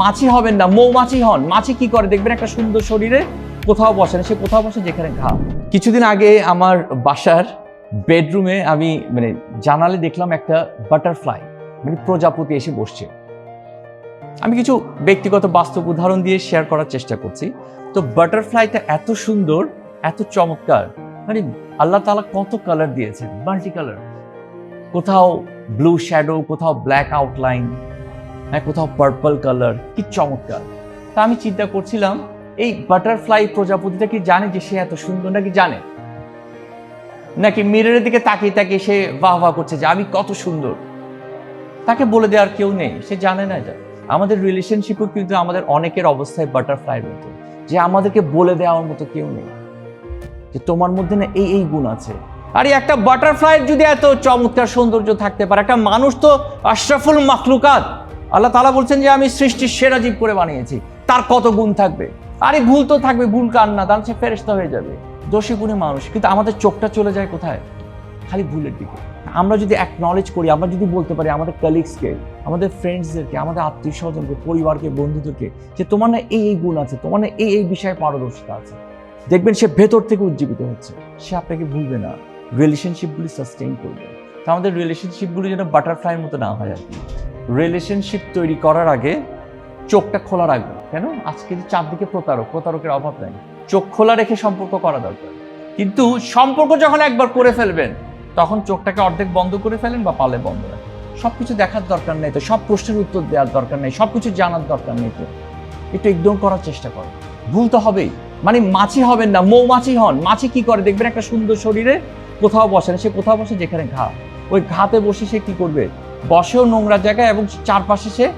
মাছি হবেন না, মৌমাছি হন। মাছি কি করে? দেখবেন একটা সুন্দর শরীরে কোথাও বসে না, সে কোথাও বসে যেখানে ঘা। কিছুদিন আগে আমার বাসার বেডরুমে আমি মানে জানালে দেখলাম একটা বাটারফ্লাই মানে প্রজাপতি এসে বসছে। আমি কিছু ব্যক্তিগত বাস্তব উদাহরণ দিয়ে শেয়ার করার চেষ্টা করছি। তো বাটারফ্লাইটা এত সুন্দর, এত চমৎকার মানে আল্লাহ তাআলা কত কালার দিয়েছেন মাল্টি কালার কোথাও ব্লু শ্যাডো কোথাও ব্ল্যাক আউটলাইন হ্যাঁ কোথাও পার্পল কালার কি চমৎকার। তা আমি চিন্তা করছিলাম, এই বাটারফ্লাই প্রজাপতিটা কি জানে যে সে এত সুন্দর নাকি জানে? নাকি মিররের দিকে তাকিয়ে তাকিয়ে সে বাহ বাহ করছে যে আমি কত সুন্দর? তাকে বলে দেওয়ার কেউ নেই, সে জানে না এটা। আমাদের রিলেশনশিপও কিন্তু আমাদের অনেকের অবস্থায় বাটারফ্লাইয়ের মতো, যে আমাদেরকে বলে দেওয়ার মতো কেউ নেই। যে তোমার মধ্যে না এই এই গুণ আছে। আরে একটা বাটারফ্লাইয়ের যদি এত চমৎকার সৌন্দর্য থাকতে পারে, একটা মানুষ তো আশরাফুল মাখলুকাত। আল্লাহ তালা বলছেন যে আমি সৃষ্টির সেরা জীব করে বানিয়েছি। তার কত গুণ থাকবে? আরে ভুল তো থাকবে, ভুল কার না? তাহলে সে ফেরেস্তা হয়ে যাবে। দোষী গুণে মানুষ। কিন্তু আমাদের চোখটা চলে যায় কোথায়? খালি ভুলের দিকে। আমরা যদি অ্যাকনলেজ করি, আমরা যদি বলতে পারি আমাদের কালিগসকে আমাদের ফ্রেন্ডসদেরকে আমাদের আত্মীয় স্বজনকে পরিবারকে, বন্ধুদেরকে, যে তোমার না এই এই গুণ আছে, তোমার না এই এই বিষয়ে পারদর্শিতা আছে। দেখবেন সে ভেতর থেকে উজ্জীবিত হচ্ছে। সে আপনাকে ভুলবে না। রিলেশনশিপগুলি সাস্টেইন করবে। তো আমাদের রিলেশনশিপগুলি যেন বাটারফ্লাইয়ের মতো না হয় আর কি। রিলেশনশিপ তৈরি করার আগে চোখটা খোলা রাখবে। কেন? আজকে যে চারদিকে প্রতারক, প্রতারকের অভাব নাই। চোখ খোলা রেখে সম্পর্ক করা দরকার। কিন্তু সম্পর্ক যখন একবার করে ফেলবেন, তখন চোখটাকে অর্ধেক বন্ধ করে ফেলেন বা পালে বন্ধ রাখেন। সব কিছু দেখার দরকার নেই তো, সব প্রশ্নের উত্তর দেওয়ার দরকার নেই সব কিছু জানার দরকার নেই তো। একটু ইগনোর করার চেষ্টা করো ভুল তো হবেই। মানে মাছি হবেন না, মৌমাছি হন। মাছি কি করে? দেখবেন একটা সুন্দর শরীরে কোথাও বসে না, সে কোথাও বসে যেখানে ঘা। ওই ঘাতে বসে সে কি করবে? বসেও নোংরা জায়গায় এবং চারপাশে সে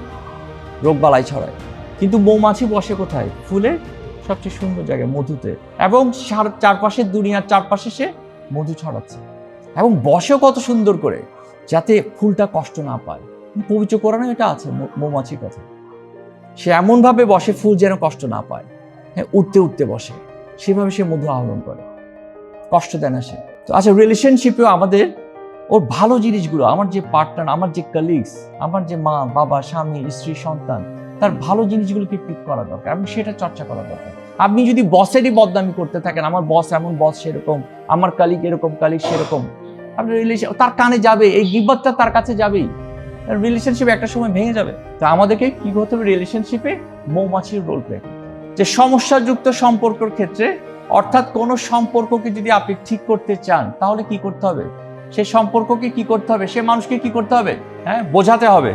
রোগবালাই ছড়ায়। কিন্তু মৌমাছি বসে কোথায়? ফুলের সবচেয়ে সুন্দর জায়গায় মধুতে। এবং চারপাশের দুনিয়ার চারপাশে সে মধু ছড়াচ্ছে। এবং বসেও কত সুন্দর করে, যাতে ফুলটা কষ্ট না পায়। পবিত্র কোরআনে এটা আছে মৌমাছির কথা। সে এমনভাবে বসে ফুল যেন কষ্ট না পায়। হ্যাঁ উঠতে উঠতে বসে। সেভাবে সে মধু আহরণ করে। কষ্ট দেয় না সে। তো আচ্ছা রিলেশনশিপেও আমাদের ওর ভালো জিনিসগুলো, আমার যে পার্টনার আমার যে কালিগস আমার যে মা, বাবা, স্বামী, স্ত্রী, সন্তান, তার ভালো জিনিসগুলোকে পিক করা দরকার এবং সেটা চর্চা করা দরকার। আপনি যদি বসেরই বদনামি করতে থাকেন, আমার বস এমন বস সেরকম, আমার কালিগ এরকম কালিগ সেরকম, আপনার রিলেশন তার কানে যাবে, এই গিবতটা তার কাছে যাবেই। রিলেশনশিপ একটা সময় ভেঙে যাবে। তো আমাদেরকে কি করতে হবে? রিলেশনশিপে মৌমাছির রোল প্লে যে সমস্যাযুক্ত সম্পর্কের ক্ষেত্রে, অর্থাৎ কোনো সম্পর্ককে যদি আপনি ঠিক করতে চান, তাহলে কি করতে হবে? সে সম্পর্ককে কি করতে হবে? সে মানুষকে কি করতে হবে? হ্যাঁ বোঝাতে হবে।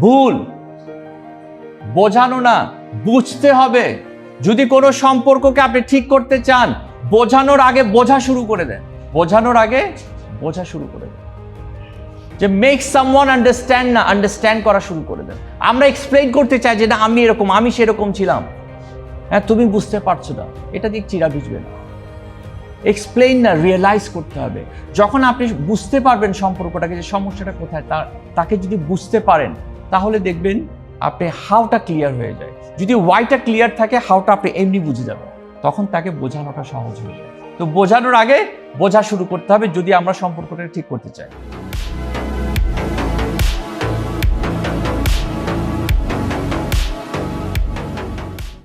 ভুল। বোঝানো না, বুঝতে হবে। যদি কোনো সম্পর্ককে আপনি ঠিক করতে চান, বোঝানোর আগে বোঝা শুরু করে দেন। বোঝানোর আগে বোঝা শুরু করে দেন। যে মেক সামওয়ান আন্ডারস্ট্যান্ড না আন্ডারস্ট্যান্ড করা শুরু করে দেন। আমরা এক্সপ্লেইন করতে চাই যে, না, আমি এরকম, আমি সেরকম ছিলাম। হ্যাঁ তুমি বুঝতে পারছ না। এটা দিক চিরা বুঝবে না। এক্সপ্লেইন না রিয়েলাইজ করতে হবে। যখন আপনি বুঝতে পারবেন সম্পর্কটাকে যে সমস্যাটা কোথায়, তা, তাকে যদি বুঝতে পারেন, তাহলে দেখবেন আপনি হাউটা ক্লিয়ার হয়ে যায়। যদি ওয়াইটা ক্লিয়ার থাকে হাওটা আপনি এমনি বুঝে যাবেন। তখন তাকে বোঝানোটা সহজ হয়ে যায়। তো বোঝানোর আগে বোঝা শুরু করতে হবে যদি আমরা সম্পর্কটা ঠিক করতে চাই।